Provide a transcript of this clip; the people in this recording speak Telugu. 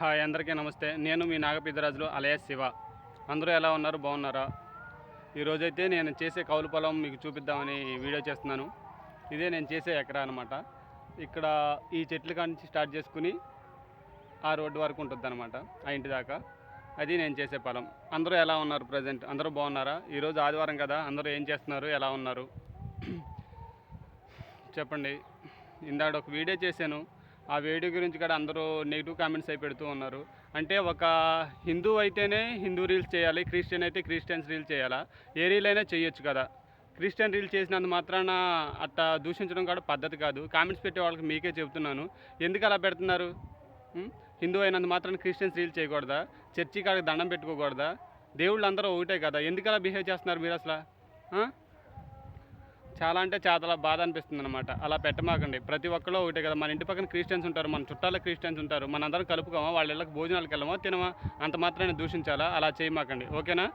హాయ్ అందరికీ నమస్తే. నేను మీ నాగపిద్దరాజులు అలయ శివ. అందరూ ఎలా ఉన్నారు? బాగున్నారా? ఈరోజైతే నేను చేసే కౌలు పొలం మీకు చూపిద్దామని వీడియో చేస్తున్నాను. ఇదే నేను చేసే ఎకరా అనమాట ఇక్కడ ఈ చెట్ల కాడ నుంచి స్టార్ట్ చేసుకుని ఆ రోడ్డు వరకు ఉంటుంది అనమాట ఆ ఇంటి దాకా. అది నేను చేసే పొలం. అందరూ ఎలా ఉన్నారు ప్రజెంట్? అందరూ బాగున్నారా? ఈరోజు ఆదివారం కదా అందరూ ఏం చేస్తున్నారు? ఎలా ఉన్నారు? చెప్పండి. ఇందాక ఒక వీడియో చేశాను. ఆ వీడియో గురించి కూడా అందరూ నెగిటివ్ కామెంట్స్ అయి పెడుతూ ఉన్నారు. అంటే ఒక హిందూ అయితేనే హిందూ రీల్స్ చేయాలి క్రిస్టియన్ అయితే క్రిస్టియన్స్ రీల్ చేయాలా? ఏ రీల్ అయినా చేయొచ్చు కదా. క్రిస్టియన్ రీల్ చేసినంత మాత్రాన అట్లా దూషించడం కూడా పద్ధతి కాదు. కామెంట్స్ పెట్టే వాళ్ళకి మీకే చెబుతున్నాను. ఎందుకు అలా పెడుతున్నారు? హిందూ అయినంత మాత్రాన క్రిస్టియన్స్ రీల్ చేయకూడదా? చర్చి కాడికి దండం పెట్టుకోకూడదా? దేవుళ్ళు అందరూ ఒకటే కదా. ఎందుకు అలా బిహేవ్ చేస్తున్నారు మీరు అసలు? చాలా అంటే చాలా బాధ అనిపిస్తుంది అనమాట అలా పెట్టమాకండి. ప్రతి ఒక్కళ్ళు ఒకటే కదా మన ఇంటి పక్కన క్రిస్టియన్స్ ఉంటారు మన చుట్టాల క్రిస్టియన్స్ ఉంటారు మనందరం కలుపుకోమా వాళ్ళ ఇళ్ళకి భోజనాలకు వెళ్ళమా తినమా అంత మాత్రాన్ని దూషించాలా? అలా చేయమాకండి. ఓకేనా?